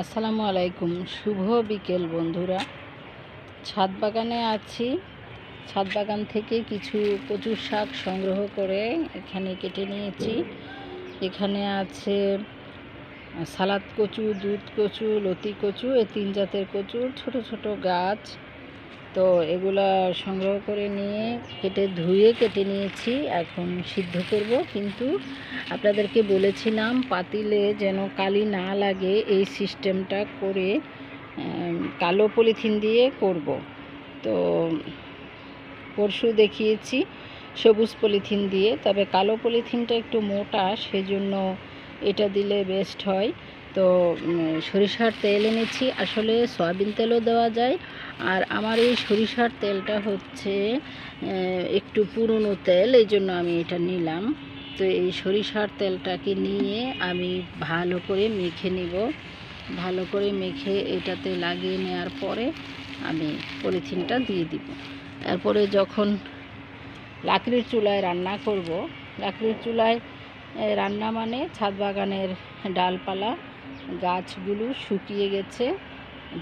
আসসালামু আলাইকুম। শুভ বিকেল বন্ধুরা। ছাদ বাগানে আছি। ছাদ বাগান থেকে কিছু কচুর শাক সংগ্রহ করে এখানে কেটে নিয়েছি। এখানে আছে সালাদ কচু, দুধ কচু, লতি কচু এই তিন জাতের কচুর ছোট ছোট গাছ। তো এগুলা সংগ্রহ করে নিয়ে কেটে ধুয়ে কেটে নিয়েছি, এখন সিদ্ধ করব। কিন্তু আপনাদেরকে বলেছিলাম পাতিলে যেন কালি না লাগে, এই সিস্টেমটা করে কালো পলিথিন দিয়ে করব। তো পরশু দেখিয়েছি সবুজ পলিথিন দিয়ে, তবে কালো পলিথিনটা একটু মোটা, সেজন্য এটা দিলে বেস্ট হয়। তো সরিষার তেল এনেছি। আসলে সয়াবিন তেলও দেওয়া যায়। আর আমার এই সরিষার তেলটা হচ্ছে একটু পুরনো তেল, এই জন্য আমি এটা নিলাম। তো এই সরিষার তেলটাকে নিয়ে আমি ভালো করে মেখে নিব। ভালো করে মেখে এটাতে লাগিয়ে নেওয়ার পরে আমি পলিথিনটা দিয়ে দিব। তারপরে যখন লাকড়ির চুলায় রান্না করব, লাকড়ির চুলায় রান্না মানে ছাদ বাগানের ডালপালা গাছগুলো শুকিয়ে গেছে,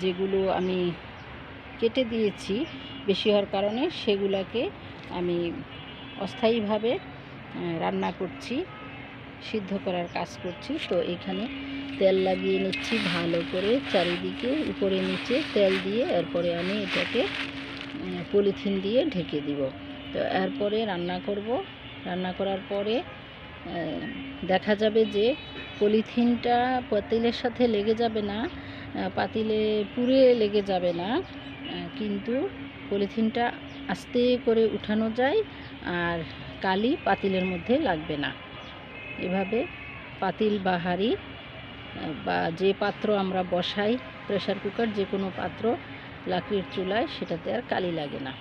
যেগুলো আমি কেটে দিয়েছি বেশি হওয়ার কারণে সেগুলোকে আমি অস্থায়ীভাবে রান্না করছি, সিদ্ধ করার কাজ করছি। তো এখানে তেল লাগিয়ে নিচ্ছি ভালো করে চারিদিকে, উপরে নিচে তেল দিয়ে এরপরে আমি এটাকে পলিথিন দিয়ে ঢেকে দিব। তো এরপরে রান্না করব। রান্না করার পরে দেখা যাবে যে পলিথিনটা পাতিলের সাথে লেগে যাবে না পাতিলে পুড়ে লেগে যাবে না কিন্তু পলিথিনটা আস্তে করে উঠানো যায় আর কালি পাতিলের মধ্যে লাগবে না। এভাবে পাতিল বা হাঁড়ি বা যে পাত্র আমরা বসাই, প্রেসার কুকার যে কোনো পাত্র লাকড়ির চুলায়, সেটাতে আর কালি লাগে না।